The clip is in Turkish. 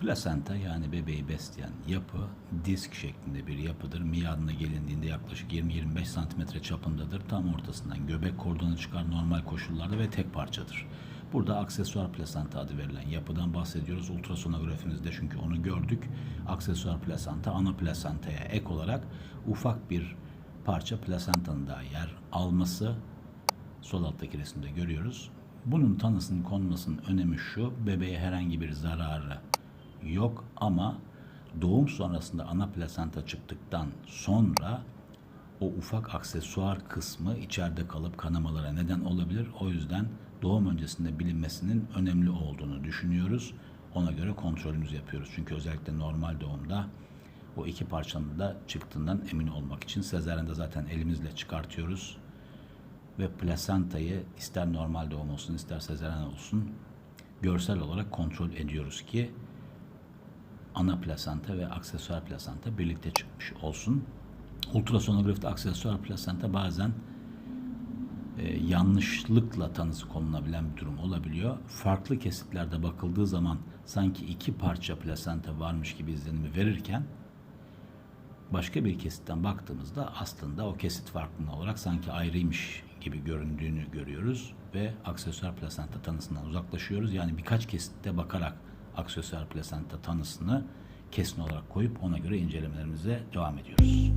Plasenta yani bebeği besleyen yapı disk şeklinde bir yapıdır. Miadına gelindiğinde yaklaşık 20-25 santimetre çapındadır. Tam ortasından göbek kordonu çıkar normal koşullarda ve tek parçadır. Burada aksesuar plasenta adı verilen yapıdan bahsediyoruz. Ultrasonografimizde çünkü onu gördük. Aksesuar plasenta ana plasentaya ek olarak ufak bir parça plasentanın daha yer alması sol alttaki resimde görüyoruz. Bunun tanısının konmasının önemi şu, bebeğe herhangi bir zararı yok ama doğum sonrasında ana plasenta çıktıktan sonra o ufak aksesuar kısmı içeride kalıp kanamalara neden olabilir. O yüzden doğum öncesinde bilinmesinin önemli olduğunu düşünüyoruz. Ona göre kontrolümüzü yapıyoruz. Çünkü özellikle normal doğumda o iki parçanın da çıktığından emin olmak için sezaryende zaten elimizle çıkartıyoruz ve plasentayı ister normal doğum olsun ister sezaryen olsun görsel olarak kontrol ediyoruz ki ana plasenta ve aksesuar plasenta birlikte çıkmış olsun. Ultrasonografide aksesuar plasenta bazen e, yanlışlıkla tanısı konulabilen bir durum olabiliyor. Farklı kesitlerde bakıldığı zaman sanki iki parça plasenta varmış gibi izlenimi verirken başka bir kesitten baktığımızda aslında o kesit farklı olarak sanki ayrıymış gibi göründüğünü görüyoruz ve aksesuar plasenta tanısından uzaklaşıyoruz. Yani birkaç kesitte bakarak aksesuar plasenta tanısını kesin olarak koyup ona göre incelemelerimize devam ediyoruz.